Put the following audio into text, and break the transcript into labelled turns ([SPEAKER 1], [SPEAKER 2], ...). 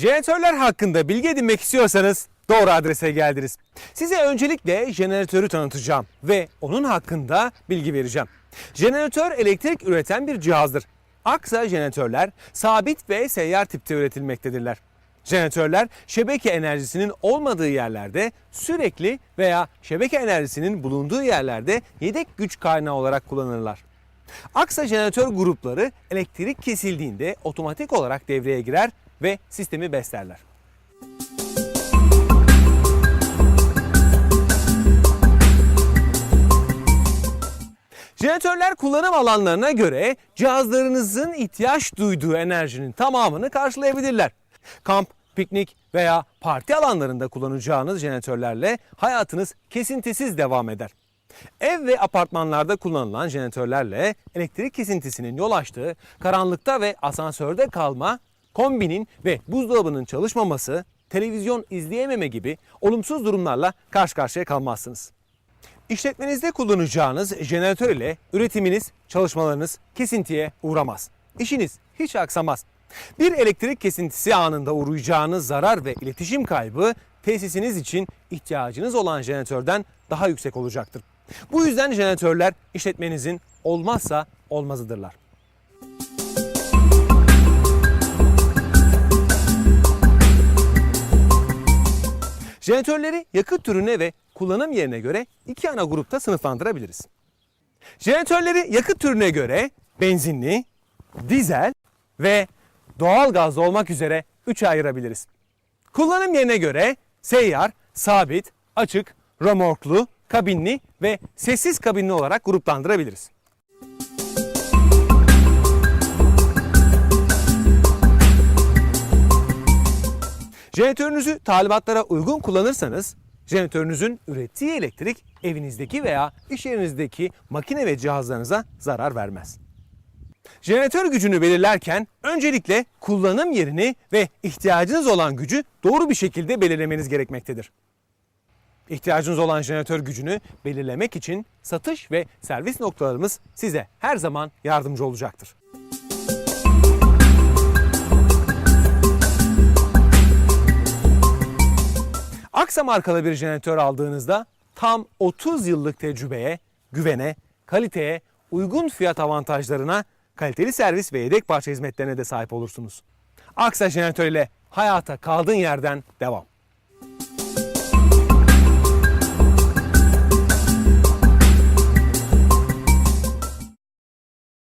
[SPEAKER 1] Jeneratörler hakkında bilgi edinmek istiyorsanız doğru adrese geldiniz. Size öncelikle jeneratörü tanıtacağım ve onun hakkında bilgi vereceğim. Jeneratör elektrik üreten bir cihazdır. Aksa jeneratörler sabit ve seyyar tipte üretilmektedirler. Jeneratörler şebeke enerjisinin olmadığı yerlerde sürekli veya şebeke enerjisinin bulunduğu yerlerde yedek güç kaynağı olarak kullanılırlar. Aksa jeneratör grupları elektrik kesildiğinde otomatik olarak devreye girer ve sistemi beslerler. Jeneratörler kullanım alanlarına göre cihazlarınızın ihtiyaç duyduğu enerjinin tamamını karşılayabilirler. Kamp, piknik veya parti alanlarında kullanacağınız jeneratörlerle hayatınız kesintisiz devam eder. Ev ve apartmanlarda kullanılan jeneratörlerle elektrik kesintisinin yol açtığı karanlıkta ve asansörde kalma, kombinin ve buzdolabının çalışmaması, televizyon izleyememe gibi olumsuz durumlarla karşı karşıya kalmazsınız. İşletmenizde kullanacağınız jeneratör ile üretiminiz, çalışmalarınız kesintiye uğramaz. İşiniz hiç aksamaz. Bir elektrik kesintisi anında uğrayacağınız zarar ve iletişim kaybı tesisiniz için ihtiyacınız olan jeneratörden daha yüksek olacaktır. Bu yüzden jeneratörler işletmenizin olmazsa olmazıdırlar. Jeneratörleri yakıt türüne ve kullanım yerine göre iki ana grupta sınıflandırabiliriz. Jeneratörleri yakıt türüne göre benzinli, dizel ve doğal gazlı olmak üzere üçe ayırabiliriz. Kullanım yerine göre seyyar, sabit, açık, römorklu, kabinli ve sessiz kabinli olarak gruplandırabiliriz. Jeneratörünüzü talimatlara uygun kullanırsanız jeneratörünüzün ürettiği elektrik evinizdeki veya iş yerinizdeki makine ve cihazlarınıza zarar vermez. Jeneratör gücünü belirlerken öncelikle kullanım yerini ve ihtiyacınız olan gücü doğru bir şekilde belirlemeniz gerekmektedir. İhtiyacınız olan jeneratör gücünü belirlemek için satış ve servis noktalarımız size her zaman yardımcı olacaktır. Aksa markalı bir jeneratör aldığınızda tam 30 yıllık tecrübeye, güvene, kaliteye, uygun fiyat avantajlarına, kaliteli servis ve yedek parça hizmetlerine de sahip olursunuz. Aksa jeneratör ile hayata kaldığın yerden devam.